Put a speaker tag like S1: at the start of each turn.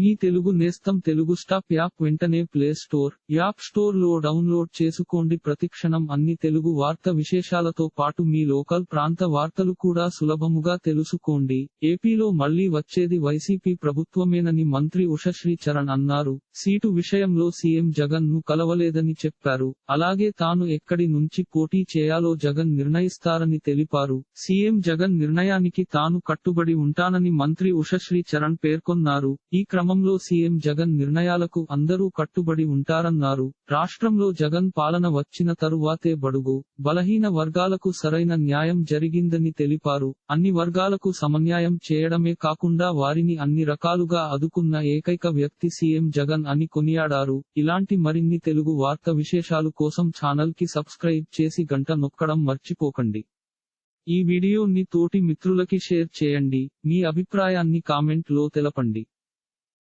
S1: మీ తెలుగు నేస్తం Telugu stop app వెంటనే play store app స్టోర్లో డౌన్లోడ్ చేసుకోండి. ప్రతిక్షణం అన్ని తెలుగు వార్త విశేషాలతో పాటు మీ లోకల్ ప్రాంత వార్తలు కూడా సులభముగా తెలుసుకోండి. ఏపీలో మళ్ళీ వచ్చేది వైసీపీ ప్రభుత్వమేనని మంత్రి ఉషశ్రీ చరణ్ అన్నారు. సీటు విషయంలో సీఎం జగన్ను కలవలేదని చెప్పారు. అలాగే తాను ఎక్కడి నుంచి పోటీ చేయాలో జగన్ నిర్ణయిస్తారని తెలిపారు. సీఎం జగన్ నిర్ణయానికి తాను కట్టుబడి ఉంటానని మంత్రి ఉషశ్రీ చరణ్ పేర్కొన్నారు. ఈ క్రమంలో సీఎం జగన్ నిర్ణయాలకు అందరూ కట్టుబడి ఉంటారన్నారు. రాష్ట్రంలో జగన్ పాలన వచ్చిన తరువాతే బడుగు బలహీన వర్గాలకు సరైన న్యాయం జరిగిందని తెలిపారు. అన్ని వర్గాలకు సమన్యాయం చేయడమే కాకుండా వారిని అన్ని రకాలుగా అదుకున్న ఏకైక వ్యక్తి సీఎం జగన్ అని కొనియాడారు. ఇలాంటి మరిన్ని తెలుగు వార్త విశేషాలు కోసం ఛానల్కి సబ్స్క్రైబ్ చేసి గంట నొక్కడం మర్చిపోకండి. ఈ వీడియోని తోటి మిత్రులకి షేర్ చేయండి. మీ అభిప్రాయాన్ని కామెంట్లో తెలపండి.